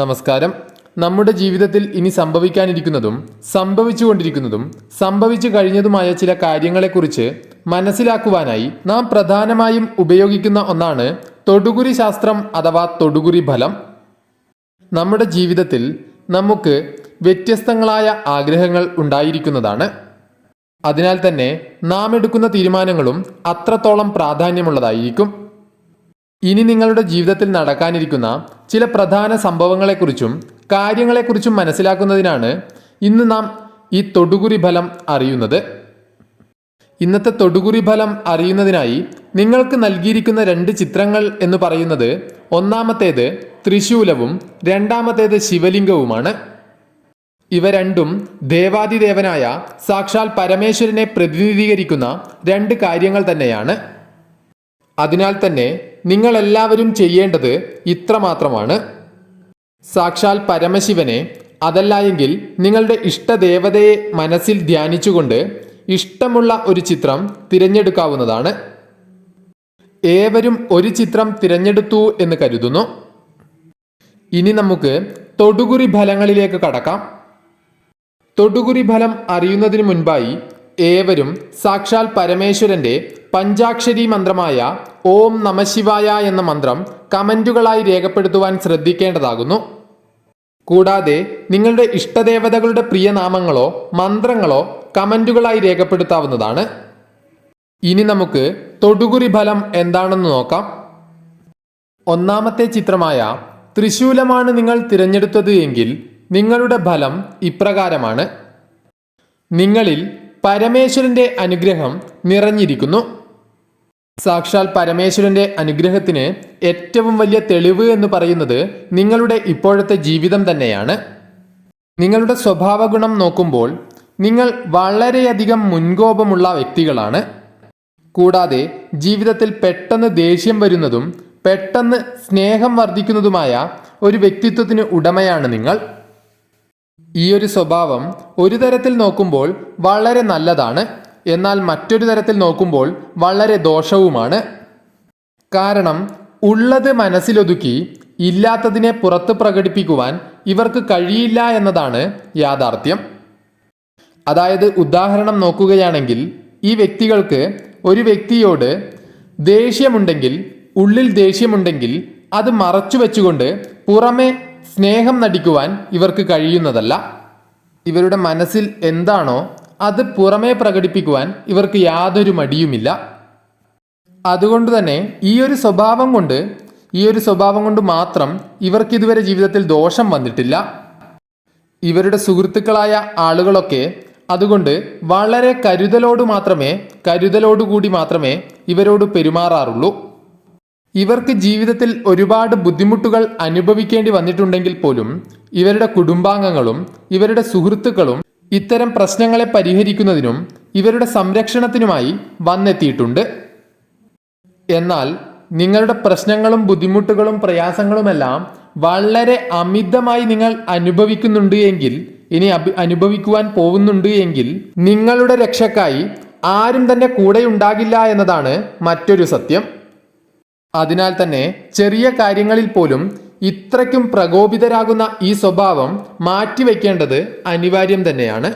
നമസ്കാരം. നമ്മുടെ ജീവിതത്തിൽ ഇനി സംഭവിക്കാനിരിക്കുന്നതും സംഭവിച്ചുകൊണ്ടിരിക്കുന്നതും സംഭവിച്ചു കഴിഞ്ഞതുമായ ചില കാര്യങ്ങളെക്കുറിച്ച് മനസ്സിലാക്കുവാനായി നാം പ്രധാനമായും ഉപയോഗിക്കുന്ന ഒന്നാണ് തൊടുകുരി ശാസ്ത്രം അഥവാ തൊടുകുരി ഫലം. നമ്മുടെ ജീവിതത്തിൽ നമുക്ക് വ്യത്യസ്തങ്ങളായ ആഗ്രഹങ്ങൾ ഉണ്ടായിരിക്കുന്നതാണ്. അതിനാൽ തന്നെ നാം എടുക്കുന്ന തീരുമാനങ്ങളും അത്രത്തോളം പ്രാധാന്യമുള്ളതായിരിക്കും. ഇനി നിങ്ങളുടെ ജീവിതത്തിൽ നടക്കാനിരിക്കുന്ന ചില പ്രധാന സംഭവങ്ങളെക്കുറിച്ചും കാര്യങ്ങളെക്കുറിച്ചും മനസ്സിലാക്കുന്നതിനാണ് ഇന്ന് നാം ഈ തൊടുകുറി ഫലം അറിയുന്നത്. ഇന്നത്തെ തൊടുകുറി ഫലം അറിയുന്നതിനായി നിങ്ങൾക്ക് നൽകിയിരിക്കുന്ന രണ്ട് ചിത്രങ്ങൾ എന്ന് പറയുന്നത് ഒന്നാമത്തേത് ത്രിശൂലവും രണ്ടാമത്തേത് ശിവലിംഗവുമാണ്. ഇവ രണ്ടും ദേവാദിദേവനായ സാക്ഷാൽ പരമേശ്വരനെ പ്രതിനിധീകരിക്കുന്ന രണ്ട് കാര്യങ്ങൾ തന്നെയാണ്. അതിനാൽ തന്നെ നിങ്ങൾ എല്ലാവരും ചെയ്യേണ്ടത് ഇത്രമാത്രമാണ്. സാക്ഷാൽ പരമശിവനെ അതല്ല എങ്കിൽ നിങ്ങളുടെ ഇഷ്ടദേവതയെ മനസ്സിൽ ധ്യാനിച്ചുകൊണ്ട് ഇഷ്ടമുള്ള ഒരു ചിത്രം തിരഞ്ഞെടുക്കാവുന്നതാണ്. ഏവരും ഒരു ചിത്രം തിരഞ്ഞെടുത്തു എന്ന് കരുതുന്നു. ഇനി നമുക്ക് തൊടുകുറി ഫലങ്ങളിലേക്ക് കടക്കാം. തൊടുകുറി ഫലം അറിയുന്നതിന് മുൻപായി ഏവരും സാക്ഷാൽ പരമേശ്വരന്റെ പഞ്ചാക്ഷരി മന്ത്രമായ ഓം നമശിവായ എന്ന മന്ത്രം കമന്റുകളായി രേഖപ്പെടുത്തുവാൻ ശ്രദ്ധിക്കേണ്ടതാകുന്നു. കൂടാതെ നിങ്ങളുടെ ഇഷ്ടദേവതകളുടെ പ്രിയനാമങ്ങളോ മന്ത്രങ്ങളോ കമന്റുകളായി രേഖപ്പെടുത്താവുന്നതാണ്. ഇനി നമുക്ക് തൊടുകുറി ഫലം എന്താണെന്ന് നോക്കാം. ഒന്നാമത്തെ ചിത്രമായ തൃശൂലമാണ് നിങ്ങൾ തിരഞ്ഞെടുത്തത് എങ്കിൽ നിങ്ങളുടെ ഫലം ഇപ്രകാരമാണ്. നിങ്ങളിൽ പരമേശ്വരന്റെ അനുഗ്രഹം നിറഞ്ഞിരിക്കുന്നു. സാക്ഷാൽ പരമേശ്വരന്റെ അനുഗ്രഹത്തിന് ഏറ്റവും വലിയ തെളിവ് എന്ന് പറയുന്നത് നിങ്ങളുടെ ഇപ്പോഴത്തെ ജീവിതം തന്നെയാണ്. നിങ്ങളുടെ സ്വഭാവഗുണം നോക്കുമ്പോൾ നിങ്ങൾ വളരെയധികം മുൻകോപമുള്ള വ്യക്തികളാണ്. കൂടാതെ ജീവിതത്തിൽ പെട്ടെന്ന് ദേഷ്യം വരുന്നതും പെട്ടെന്ന് സ്നേഹം വർദ്ധിക്കുന്നതുമായ ഒരു വ്യക്തിത്വത്തിന് ഉടമയാണ് നിങ്ങൾ. ഈ ഒരു സ്വഭാവം ഒരു തരത്തിൽ നോക്കുമ്പോൾ വളരെ നല്ലതാണ്. എന്നാൽ മറ്റൊരു തരത്തിൽ നോക്കുമ്പോൾ വളരെ ദോഷവുമാണ്. കാരണം ഉള്ളത് മനസ്സിലൊതുക്കി ഇല്ലാത്തതിനെ പുറത്ത് പ്രകടിപ്പിക്കുവാൻ ഇവർക്ക് കഴിയില്ല എന്നതാണ് യാഥാർത്ഥ്യം. അതായത് ഉദാഹരണം നോക്കുകയാണെങ്കിൽ ഈ വ്യക്തികൾക്ക് ഒരു വ്യക്തിയോട് ദേഷ്യമുണ്ടെങ്കിൽ ഉള്ളിൽ ദേഷ്യമുണ്ടെങ്കിൽ അത് മറച്ചു വെച്ചുകൊണ്ട് പുറമെ സ്നേഹം നടിക്കുവാൻ ഇവർക്ക് കഴിയുന്നതല്ല. ഇവരുടെ മനസ്സിൽ എന്താണോ അത് പുറമേ പ്രകടിപ്പിക്കുവാൻ ഇവർക്ക് യാതൊരു മടിയുമില്ല. അതുകൊണ്ട് തന്നെ ഈ ഒരു സ്വഭാവം കൊണ്ട് ഈ ഒരു സ്വഭാവം കൊണ്ട് മാത്രം ഇവർക്ക് ഇതുവരെ ജീവിതത്തിൽ ദോഷം വന്നിട്ടില്ല. ഇവരുടെ സുഹൃത്തുക്കളായ ആളുകളൊക്കെ അതുകൊണ്ട് വളരെ കരുതലോട് മാത്രമേ കരുതലോടുകൂടി മാത്രമേ ഇവരോട് പെരുമാറാറുള്ളൂ. ഇവർക്ക് ജീവിതത്തിൽ ഒരുപാട് ബുദ്ധിമുട്ടുകൾ അനുഭവിക്കേണ്ടി വന്നിട്ടുണ്ടെങ്കിൽ പോലും ഇവരുടെ കുടുംബാംഗങ്ങളും ഇവരുടെ സുഹൃത്തുക്കളും ഇത്തരം പ്രശ്നങ്ങളെ പരിഹരിക്കുന്നതിനും ഇവരുടെ സംരക്ഷണത്തിനുമായി വന്നെത്തിയിട്ടുണ്ട്. എന്നാൽ നിങ്ങളുടെ പ്രശ്നങ്ങളും ബുദ്ധിമുട്ടുകളും പ്രയാസങ്ങളുമെല്ലാം വളരെ അമിതമായി നിങ്ങൾ അനുഭവിക്കുന്നുണ്ട് എങ്കിൽ ഇനി അനുഭവിക്കുവാൻ പോകുന്നുണ്ട് എങ്കിൽ നിങ്ങളുടെ രക്ഷക്കായി ആരും തന്നെ കൂടെ ഉണ്ടാകില്ല എന്നതാണ് മറ്റൊരു സത്യം. അതിനാൽ തന്നെ ചെറിയ കാര്യങ്ങളിൽ പോലും ഇത്രയ്ക്കും പ്രകോപിതരാകുന്ന ഈ സ്വഭാവം മാറ്റിവെക്കേണ്ടത് അനിവാര്യം തന്നെയാണ്.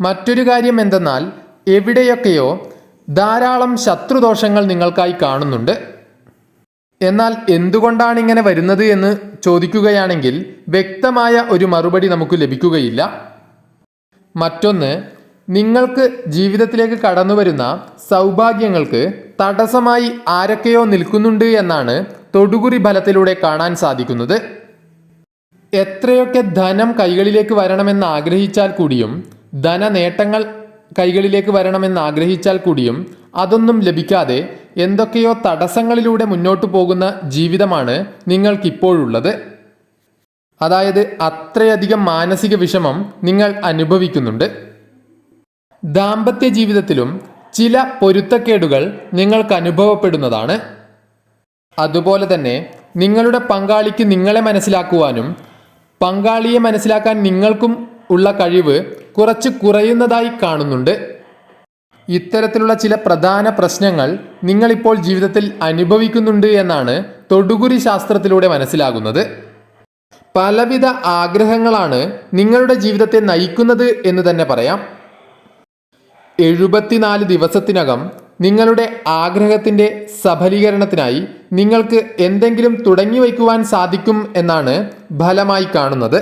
മറ്റൊരു കാര്യം എന്തെന്നാൽ എവിടെയൊക്കെയോ ധാരാളം ശത്രുദോഷങ്ങൾ നിങ്ങൾക്കായി കാണുന്നുണ്ട്. എന്നാൽ എന്തുകൊണ്ടാണ് ഇങ്ങനെ വരുന്നത് എന്ന് ചോദിക്കുകയാണെങ്കിൽ വ്യക്തമായ ഒരു മറുപടി നമുക്ക് ലഭിക്കുകയില്ല. മറ്റൊന്ന് നിങ്ങൾക്ക് ജീവിതത്തിലേക്ക് കടന്നു വരുന്ന സൗഭാഗ്യങ്ങൾക്ക് തടസ്സമായി ആരൊക്കെയോ നിൽക്കുന്നുണ്ട് എന്നാണ് തൊടുകുറി ഫലത്തിലൂടെ കാണാൻ സാധിക്കുന്നത്. എത്രയൊക്കെ ധനം കൈകളിലേക്ക് വരണമെന്ന് ആഗ്രഹിച്ചാൽ കൂടിയും ധന നേട്ടങ്ങൾ കൈകളിലേക്ക് വരണമെന്ന് ആഗ്രഹിച്ചാൽ കൂടിയും അതൊന്നും ലഭിക്കാതെ എന്തൊക്കെയോ തടസ്സങ്ങളിലൂടെ മുന്നോട്ട് പോകുന്ന ജീവിതമാണ് നിങ്ങൾക്കിപ്പോഴുള്ളത്. അതായത് അത്രയധികം മാനസിക വിഷമം നിങ്ങൾ അനുഭവിക്കുന്നുണ്ട്. ദാമ്പത്യ ജീവിതത്തിലും ചില പൊരുത്തക്കേടുകൾ നിങ്ങൾക്ക് അനുഭവപ്പെടുന്നതാണ്. അതുപോലെ തന്നെ നിങ്ങളുടെ പങ്കാളിക്ക് നിങ്ങളെ മനസ്സിലാക്കുവാനും പങ്കാളിയെ മനസ്സിലാക്കാൻ നിങ്ങൾക്കും ഉള്ള കഴിവ് കുറച്ച് കുറയുന്നതായി കാണുന്നുണ്ട്. ഇത്തരത്തിലുള്ള ചില പ്രധാന പ്രശ്നങ്ങൾ നിങ്ങളിപ്പോൾ ജീവിതത്തിൽ അനുഭവിക്കുന്നുണ്ട് എന്നാണ് തൊടുകുരി ശാസ്ത്രത്തിലൂടെ മനസ്സിലാകുന്നത്. പലവിധ ആഗ്രഹങ്ങളാണ് നിങ്ങളുടെ ജീവിതത്തെ നയിക്കുന്നത് എന്ന് തന്നെ പറയാം. എഴുപത്തിനാല് ദിവസത്തിനകം നിങ്ങളുടെ ആഗ്രഹത്തിന്റെ സഫലീകരണത്തിനായി നിങ്ങൾക്ക് എന്തെങ്കിലും തുടങ്ങി വയ്ക്കുവാൻ സാധിക്കും എന്നാണ് ഫലമായി കാണുന്നത്.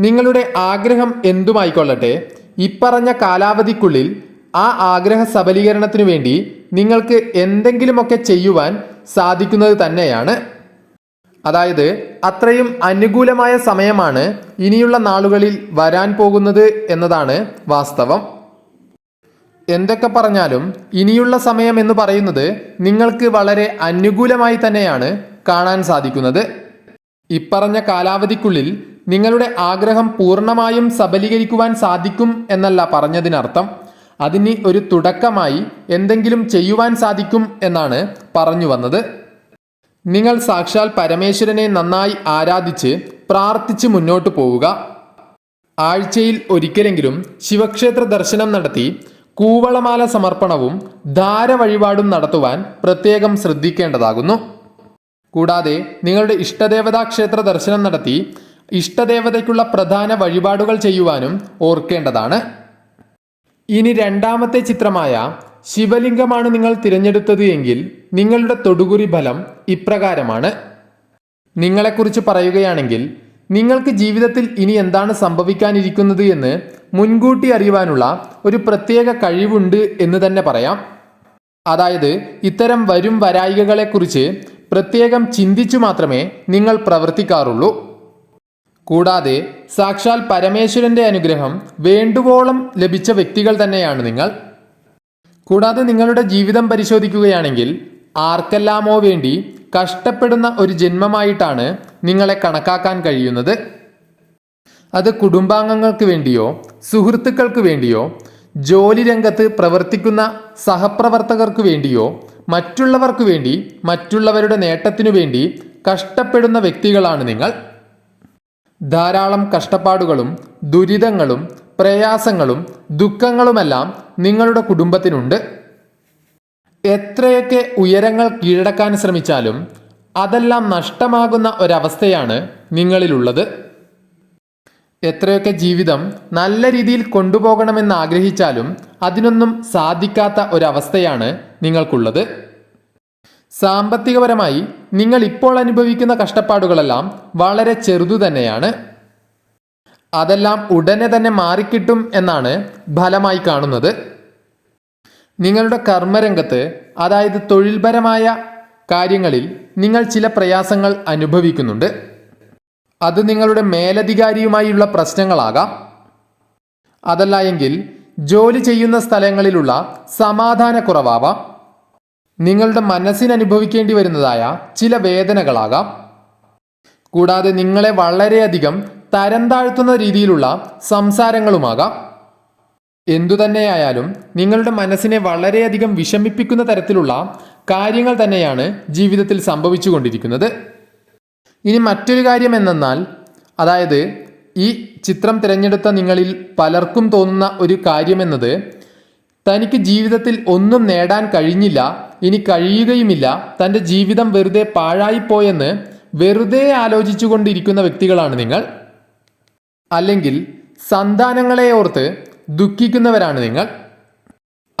നിങ്ങളുടെ ആഗ്രഹം എന്തുമായിക്കൊള്ളട്ടെ ഇപ്പറഞ്ഞ കാലാവധിക്കുള്ളിൽ ആ ആഗ്രഹ സബലീകരണത്തിനു വേണ്ടി നിങ്ങൾക്ക് എന്തെങ്കിലുമൊക്കെ ചെയ്യുവാൻ സാധിക്കുന്നത് തന്നെയാണ്. അതായത് അത്രയും അനുകൂലമായ സമയമാണ് ഇനിയുള്ള നാളുകളിൽ വരാൻ പോകുന്നത് എന്നതാണ് വാസ്തവം. എന്തൊക്കെ പറഞ്ഞാലും ഇനിയുള്ള സമയം എന്ന് പറയുന്നത് നിങ്ങൾക്ക് വളരെ അനുകൂലമായി തന്നെയാണ് കാണാൻ സാധിക്കുന്നത്. ഇപ്പറഞ്ഞ കാലാവധിക്കുള്ളിൽ നിങ്ങളുടെ ആഗ്രഹം പൂർണമായും സബലീകരിക്കുവാൻ സാധിക്കും എന്നല്ല പറഞ്ഞതിനർത്ഥം. അതിന് ഒരു തുടക്കമായി എന്തെങ്കിലും ചെയ്യുവാൻ സാധിക്കും എന്നാണ് പറഞ്ഞു വന്നത്. നിങ്ങൾ സാക്ഷാൽ പരമേശ്വരനെ നന്നായി ആരാധിച്ച് പ്രാർത്ഥിച്ച് മുന്നോട്ട് പോവുക. ആഴ്ചയിൽ ഒരിക്കലെങ്കിലും ശിവക്ഷേത്ര ദർശനം നടത്തി കൂവളമാല സമർപ്പണവും ധാര വഴിപാടും നടത്തുവാൻ പ്രത്യേകം ശ്രദ്ധിക്കേണ്ടതാകുന്നു. കൂടാതെ നിങ്ങളുടെ ഇഷ്ടദേവതാ ക്ഷേത്ര ദർശനം നടത്തി ഇഷ്ടദേവതയ്ക്കുള്ള പ്രധാന വഴിപാടുകൾ ചെയ്യുവാനും ഓർക്കേണ്ടതാണ്. ഇനി രണ്ടാമത്തെ ചിത്രമായ ശിവലിംഗമാണ് നിങ്ങൾ തിരഞ്ഞെടുത്തത് എങ്കിൽ നിങ്ങളുടെ തൊടുകുറി ഫലം ഇപ്രകാരമാണ്. നിങ്ങളെക്കുറിച്ച് പറയുകയാണെങ്കിൽ നിങ്ങൾക്ക് ജീവിതത്തിൽ ഇനി എന്താണ് സംഭവിക്കാനിരിക്കുന്നത് എന്ന് മുൻകൂട്ടി അറിയുവാനുള്ള ഒരു പ്രത്യേക കഴിവുണ്ട് എന്ന് തന്നെ പറയാം. അതായത് ഇത്തരം വരും വരായികകളെക്കുറിച്ച് പ്രത്യേകം ചിന്തിച്ചു മാത്രമേ നിങ്ങൾ പ്രവർത്തിക്കാറുള്ളൂ. കൂടാതെ സാക്ഷാൽ പരമേശ്വരന്റെ അനുഗ്രഹം വേണ്ടുവോളം ലഭിച്ച വ്യക്തികൾ തന്നെയാണ് നിങ്ങൾ. കൂടാതെ നിങ്ങളുടെ ജീവിതം പരിശോധിക്കുകയാണെങ്കിൽ ആർക്കെല്ലാമോ വേണ്ടി കഷ്ടപ്പെടുന്ന ഒരു ജന്മമായിട്ടാണ് നിങ്ങളെ കണക്കാക്കാൻ കഴിയുന്നത്? അത് കുടുംബാംഗങ്ങൾക്ക് വേണ്ടിയോ സുഹൃത്തുക്കൾക്ക് വേണ്ടിയോ ജോലി രംഗത്ത് പ്രവർത്തിക്കുന്ന സഹപ്രവർത്തകർക്ക് വേണ്ടിയോ മറ്റുള്ളവർക്ക് വേണ്ടി മറ്റുള്ളവരുടെ നേട്ടത്തിനു വേണ്ടി കഷ്ടപ്പെടുന്ന വ്യക്തികളാണ് നിങ്ങൾ. ധാരാളം കഷ്ടപ്പാടുകളും ദുരിതങ്ങളും പ്രയാസങ്ങളും ദുഃഖങ്ങളുമെല്ലാം നിങ്ങളുടെ കുടുംബത്തിനുണ്ട്. എത്രയൊക്കെ ഉയരങ്ങൾ കീഴടക്കാൻ ശ്രമിച്ചാലും അതെല്ലാം നഷ്ടമാകുന്ന ഒരവസ്ഥയാണ് നിങ്ങളിലുള്ളത്. എത്രയൊക്കെ ജീവിതം നല്ല രീതിയിൽ കൊണ്ടുപോകണമെന്ന് ആഗ്രഹിച്ചാലും അതിനൊന്നും സാധിക്കാത്ത ഒരവസ്ഥയാണ് നിങ്ങൾക്കുള്ളത്. സാമ്പത്തികപരമായി നിങ്ങൾ ഇപ്പോൾ അനുഭവിക്കുന്ന കഷ്ടപ്പാടുകളെല്ലാം വളരെ ചെറുതു തന്നെയാണ്. അതെല്ലാം ഉടനെ തന്നെ മാറിക്കിട്ടും എന്നാണ് ഫലമായി കാണുന്നത്. നിങ്ങളുടെ കർമ്മരംഗത്ത് അതായത് തൊഴിൽപരമായ കാര്യങ്ങളിൽ നിങ്ങൾ ചില പ്രയാസങ്ങൾ അനുഭവിക്കുന്നുണ്ട്. അത് നിങ്ങളുടെ മേലധികാരിയുമായുള്ള പ്രശ്നങ്ങളാകാം. അതല്ല എങ്കിൽ ജോലി ചെയ്യുന്ന സ്ഥലങ്ങളിലുള്ള സമാധാനക്കുറവാവാം നിങ്ങളുടെ മനസ്സിനനുഭവിക്കേണ്ടി വരുന്നതായ ചില വേദനകളാകാം. കൂടാതെ നിങ്ങളെ വളരെയധികം തരം താഴ്ത്തുന്ന രീതിയിലുള്ള സംസാരങ്ങളുമാകാം. എന്തുതന്നെയായാലും നിങ്ങളുടെ മനസ്സിനെ വളരെയധികം വിഷമിപ്പിക്കുന്ന തരത്തിലുള്ള കാര്യങ്ങൾ തന്നെയാണ് ജീവിതത്തിൽ സംഭവിച്ചുകൊണ്ടിരിക്കുന്നത്. ഇനി മറ്റൊരു കാര്യം എന്നാൽ അതായത് ഈ ചിത്രം തിരഞ്ഞെടുത്ത നിങ്ങളിൽ പലർക്കും തോന്നുന്ന ഒരു കാര്യമെന്നത് തനിക്ക് ജീവിതത്തിൽ ഒന്നും നേടാൻ കഴിഞ്ഞില്ല ഇനി കഴിയുകയുമില്ല തന്റെ ജീവിതം വെറുതെ പാഴായിപ്പോയെന്ന് വെറുതെ ആലോചിച്ചു കൊണ്ടിരിക്കുന്ന വ്യക്തികളാണ് നിങ്ങൾ. അല്ലെങ്കിൽ സന്താനങ്ങളെ ഓർത്ത് ദുഃഖിക്കുന്നവരാണ് നിങ്ങൾ.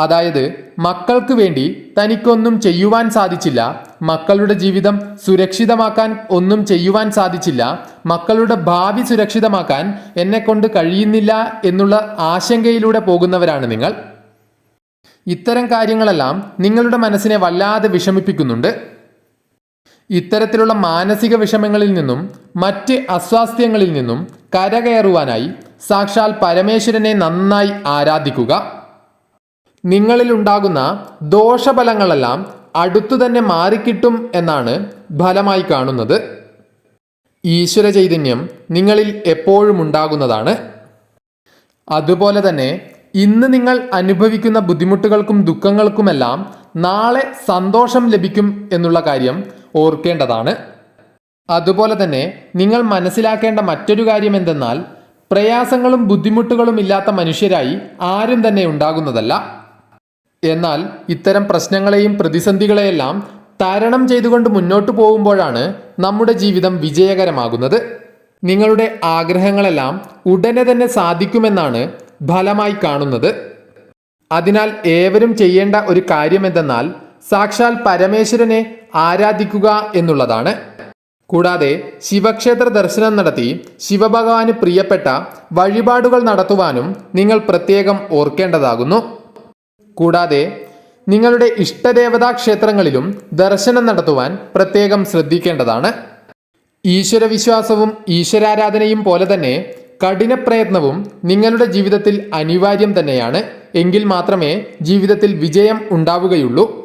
അതായത് മക്കൾക്ക് വേണ്ടി തനിക്കൊന്നും ചെയ്യുവാൻ സാധിച്ചില്ല. മക്കളുടെ ജീവിതം സുരക്ഷിതമാക്കാൻ ഒന്നും ചെയ്യുവാൻ സാധിച്ചില്ല. മക്കളുടെ ഭാവി സുരക്ഷിതമാക്കാൻ എന്നെ കൊണ്ട് കഴിയുന്നില്ല എന്നുള്ള ആശങ്കയിലൂടെ പോകുന്നവരാണ് നിങ്ങൾ. ഇത്തരം കാര്യങ്ങളെല്ലാം നിങ്ങളുടെ മനസ്സിനെ വല്ലാതെ വിഷമിപ്പിക്കുന്നുണ്ട്. ഇത്തരത്തിലുള്ള മാനസിക വിഷമങ്ങളിൽ നിന്നും മറ്റ് അസ്വാസ്ഥ്യങ്ങളിൽ നിന്നും കരകയറുവാനായി സാക്ഷാൽ പരമേശ്വരനെ നന്നായി ആരാധിക്കുക. നിങ്ങളിൽ ഉണ്ടാകുന്ന ദോഷഫലങ്ങളെല്ലാം അടുത്തു തന്നെ മാറിക്കിട്ടും എന്നാണ് ഫലമായി കാണുന്നത്. ഈശ്വര ചൈതന്യം നിങ്ങളിൽ എപ്പോഴും ഉണ്ടാകുന്നതാണ്. അതുപോലെ തന്നെ ഇന്ന് നിങ്ങൾ അനുഭവിക്കുന്ന ബുദ്ധിമുട്ടുകൾക്കും ദുഃഖങ്ങൾക്കുമെല്ലാം നാളെ സന്തോഷം ലഭിക്കും എന്നുള്ള കാര്യം ഓർക്കേണ്ടതാണ്. അതുപോലെ തന്നെ നിങ്ങൾ മനസ്സിലാക്കേണ്ട മറ്റൊരു കാര്യം എന്തെന്നാൽ പ്രയാസങ്ങളും ബുദ്ധിമുട്ടുകളും ഇല്ലാത്ത മനുഷ്യരായി ആരും തന്നെ ഉണ്ടാകുന്നതല്ല. എന്നാൽ ഇത്തരം പ്രശ്നങ്ങളെയും പ്രതിസന്ധികളെയെല്ലാം തരണം ചെയ്തുകൊണ്ട് മുന്നോട്ട് പോകുമ്പോഴാണ് നമ്മുടെ ജീവിതം വിജയകരമാകുന്നത്. നിങ്ങളുടെ ആഗ്രഹങ്ങളെല്ലാം ഉടനെ തന്നെ സാധിക്കുമെന്നാണ് ഫലമായി കാണുന്നത്. അതിനാൽ ഏവരും ചെയ്യേണ്ട ഒരു കാര്യമെന്തെന്നാൽ സാക്ഷാൽ പരമേശ്വരനെ ആരാധിക്കുക എന്നുള്ളതാണ്. കൂടാതെ ശിവക്ഷേത്ര ദർശനം നടത്തി ശിവഭഗവാന് പ്രിയപ്പെട്ട വഴിപാടുകൾ നടത്തുവാനും നിങ്ങൾ പ്രത്യേകം ഓർക്കേണ്ടതാകുന്നു. കൂടാതെ നിങ്ങളുടെ ഇഷ്ടദേവതാ ക്ഷേത്രങ്ങളിലും ദർശനം നടത്തുവാൻ പ്രത്യേകം ശ്രദ്ധിക്കേണ്ടതാണ്. ഈശ്വരവിശ്വാസവും ഈശ്വരാരാധനയും പോലെ തന്നെ കഠിനപ്രയത്നവും നിങ്ങളുടെ ജീവിതത്തിൽ അനിവാര്യം തന്നെയാണ്. എങ്കിൽ മാത്രമേ ജീവിതത്തിൽ വിജയം ഉണ്ടാവുകയുള്ളൂ.